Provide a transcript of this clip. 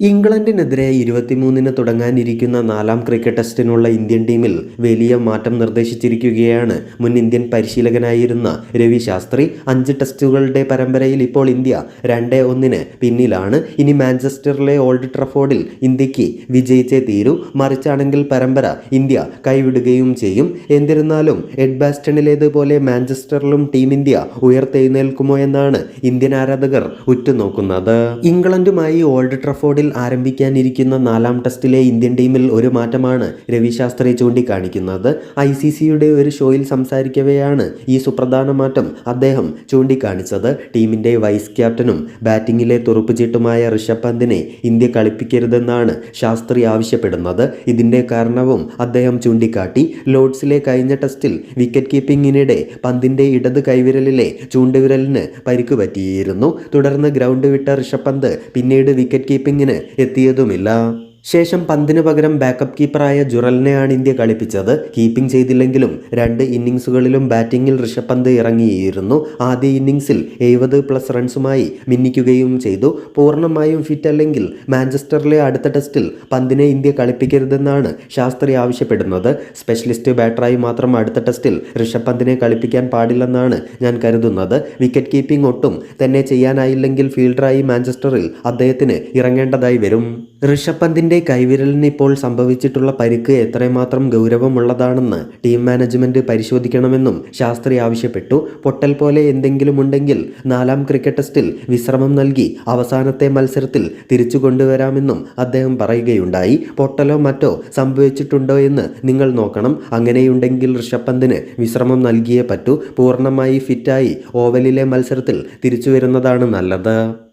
ഇംഗ്ലണ്ടിനെതിരെ ഇരുപത്തിമൂന്നിന് തുടങ്ങാനിരിക്കുന്ന നാലാം cricket ടെസ്റ്റിനുള്ള Indian ടീമിൽ വലിയ മാറ്റം നിർദ്ദേശിച്ചിരിക്കുകയാണ് മുൻ ഇന്ത്യൻ പരിശീലകനായിരുന്ന രവി ശാസ്ത്രി. അഞ്ച് ടെസ്റ്റുകളുടെ പരമ്പരയിൽ ഇപ്പോൾ ഇന്ത്യ രണ്ട് ഒന്നിന് പിന്നിലാണ്. ഇനി മാഞ്ചസ്റ്ററിലെ ഓൾഡ് ട്രഫോർഡിൽ ഇന്ത്യയ്ക്ക് വിജയിച്ചേ തീരൂ. മറിച്ചാണെങ്കിൽ പരമ്പര ഇന്ത്യ കൈവിടുകയും ചെയ്യും. എന്നിരുന്നാലും എഡ്ബാസ്റ്റണിലേതുപോലെ മാഞ്ചസ്റ്ററിലും ടീം ഇന്ത്യ ഉയർത്തെഴുന്നേൽക്കുമോ എന്നാണ് ഇന്ത്യൻ ആരാധകർ ഉറ്റുനോക്കുന്നത്. ഇംഗ്ലണ്ടുമായി ഓൾഡ് ട്രഫോർഡിൽ ആരംഭിക്കാനിരിക്കുന്ന നാലാം ടെസ്റ്റിലെ ഇന്ത്യൻ ടീമിൽ ഒരു മാറ്റമാണ് രവി ശാസ്ത്രി ചൂണ്ടിക്കാണിക്കുന്നത്. ഐ സി സിയുടെ ഒരു ഷോയിൽ സംസാരിക്കവെയാണ് ഈ സുപ്രധാന മാറ്റം അദ്ദേഹം ചൂണ്ടിക്കാണിച്ചത്. ടീമിന്റെ വൈസ് ക്യാപ്റ്റനും ബാറ്റിംഗിലെ തുറുപ്പുചീട്ടുമായ ഋഷഭ് പന്തിനെ ഇന്ത്യ കളിപ്പിക്കരുതെന്നാണ് ശാസ്ത്രി ആവശ്യപ്പെടുന്നത്. ഇതിന്റെ കാരണവും അദ്ദേഹം ചൂണ്ടിക്കാട്ടി. ലോഡ്സിലെ കഴിഞ്ഞ ടെസ്റ്റിൽ വിക്കറ്റ് കീപ്പിംഗിനിടെ പന്തിന്റെ ഇടത് കൈവിരലിലെ ചൂണ്ടുവിരലിന് പരിക്ക് പറ്റിയിരുന്നു. തുടർന്ന് ഗ്രൗണ്ട് വിട്ട ഋഷഭ് പന്ത് പിന്നീട് വിക്കറ്റ് കീപ്പിംഗിന് എത്തിയതുമില്ല. ശേഷം പന്തിനു പകരം ബാക്കപ്പ് കീപ്പറായ ജുറലിനെയാണ് ഇന്ത്യ കളിപ്പിച്ചത്. കീപ്പിംഗ് ചെയ്തില്ലെങ്കിലും രണ്ട് ഇന്നിങ്സുകളിലും ബാറ്റിംഗിൽ ഋഷഭ് പന്ത് ഇറങ്ങിയിരുന്നു. ആദ്യ ഇന്നിങ്സിൽ എഴുപത് പ്ലസ് റൺസുമായി മിന്നിക്കുകയും ചെയ്തു. പൂർണമായും ഫിറ്റ് അല്ലെങ്കിൽ മാഞ്ചസ്റ്ററിലെ അടുത്ത ടെസ്റ്റിൽ പന്തിനെ ഇന്ത്യ കളിപ്പിക്കരുതെന്നാണ് ശാസ്ത്രി ആവശ്യപ്പെടുന്നത്. സ്പെഷ്യലിസ്റ്റ് ബാറ്ററായി മാത്രം അടുത്ത ടെസ്റ്റിൽ ഋഷഭ് പന്തിനെ കളിപ്പിക്കാൻ പാടില്ലെന്നാണ് ഞാൻ കരുതുന്നത്. വിക്കറ്റ് കീപ്പിംഗ് ഒട്ടും തന്നെ ചെയ്യാനായില്ലെങ്കിൽ ഫീൽഡറായി മാഞ്ചസ്റ്ററിൽ അദ്ദേഹത്തിന് ഇറങ്ങേണ്ടതായി വരും. ഋഷഭ് പന്തിന്റെ കൈവിരലിന് ഇപ്പോൾ സംഭവിച്ചിട്ടുള്ള പരിക്ക് എത്രമാത്രം ഗൗരവമുള്ളതാണെന്ന് ടീം മാനേജ്മെന്റ് പരിശോധിക്കണമെന്നും ശാസ്ത്രി ആവശ്യപ്പെട്ടു. പൊട്ടൽ പോലെ എന്തെങ്കിലും ഉണ്ടെങ്കിൽ നാലാം ക്രിക്കറ്റ് ടെസ്റ്റിൽ വിശ്രമം നൽകി അവസാനത്തെ മത്സരത്തിൽ തിരിച്ചു കൊണ്ടുവരാമെന്നും അദ്ദേഹം പറയുകയുണ്ടായി. പൊട്ടലോ മറ്റോ സംഭവിച്ചിട്ടുണ്ടോ എന്ന് നിങ്ങൾ നോക്കണം. അങ്ങനെയുണ്ടെങ്കിൽ ഋഷഭ് പന്തിന് വിശ്രമം നൽകിയേ പറ്റൂ. പൂർണമായി ഫിറ്റായി ഓവലിലെ മത്സരത്തിൽ തിരിച്ചു വരുന്നതാണ് നല്ലത്.